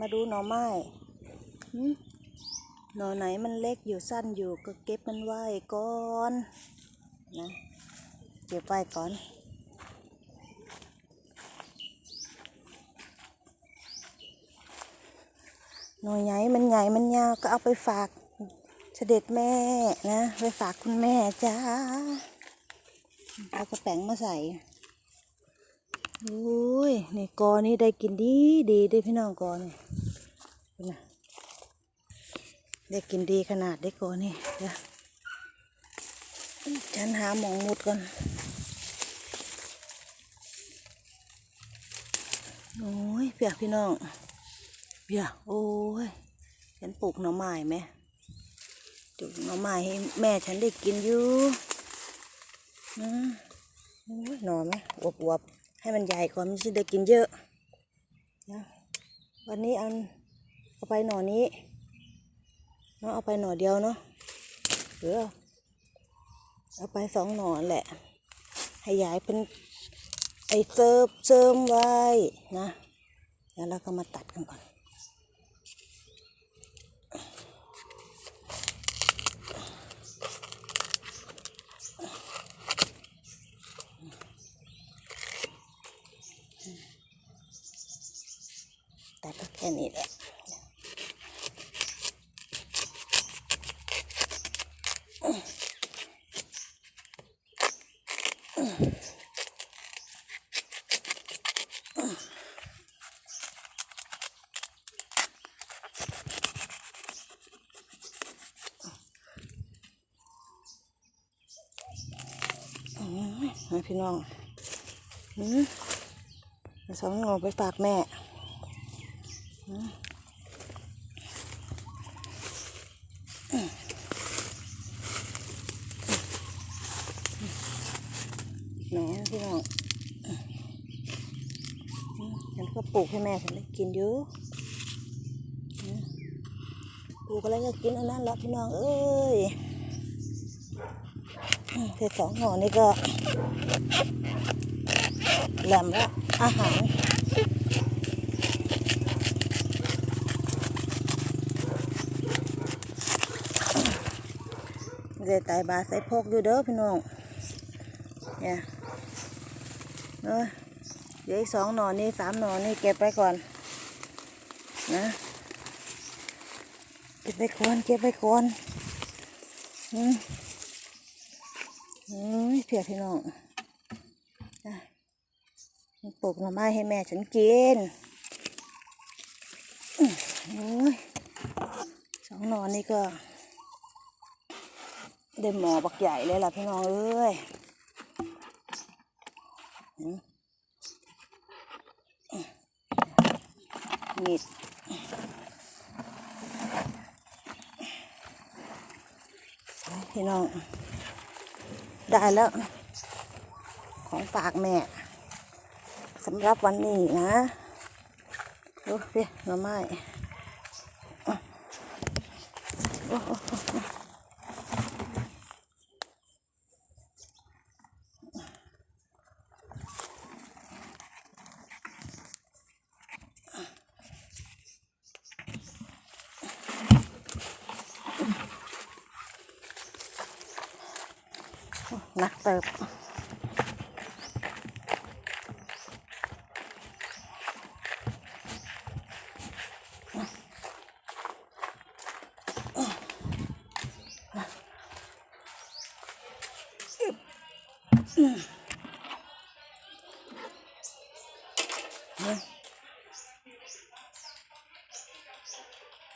มาดูหน่อไม้หน่อไหนมันเล็กอยู่สั้นอยู่ก็เก็บมันไว้ก่อนนะเก็บไว้ก่อนหน่อใหญ่มันใหญ่มันยาวก็เอาไปฝากเสด็จแม่นะ ไปฝากคุณแม่จ้าเอากระแป้งมาใส่ โอ้ยนี่กอนี่ได้กินดีดีได้พี่น้องกอนี่เห็นไหมได้กินดีขนาดได้กอนี่เดี๋ยวฉันหาหมองมุดก่อนโอ้ยเปียกพี่น้องเบียโอ้ยฉันปลูกหน่อไม้ไหมปลูกหน่อไม้ให้แม่ฉันได้กินอยู่นะโอ้ยหน่อไหมอวบอวบๆ ให้มันใหญ่ก่อนมันจะได้กินเยอะนะวันนี้เอาเอาไปหน่อนี้เนาะเอาไปหน่อเดียวเนาะหรือเอาไปสองหน่อแหละ ให้ยายเป็นไอเซิร์ฟเสริมไว้นะแล้วเราก็มาตัดกันก่อน ตัดแค่นี้แหละอืมให้พี่น้องอืมสองงอไปฝากแม่ หนูพี่น้องฉันก็ปลูกให้แม่ฉันได้กินอยู่อืมปลูกอะไรก็กินอันนั้นละพี่น้องเอ้ยอืมแต่สองหน่อนี่ก็แหลมละอาหาร เดี๋ยวตายบาใส่พกอยู่เด้อพี่น้องเนี่ยเออเดี๋ยวอีกสองหน่อนี่สามหน่อนี่เก็บไปก่อนนะเก็บไปก่อนเก็บไปก่อนอืมอืมเพียพี่น้องจ้ะปลูกหน่อไม้ให้แม่ฉันกินโอ้ยสองหน่อนี่ก็ ได้หมอบักใหญ่เลยล่ะพี่น้องเอ้ยมีดพี่น้อง ได้แล้ว ของฝากแม่สำหรับวันนี้นะดูพี่หน่อไม้อะโอ้โหห นักเติบเนี่ย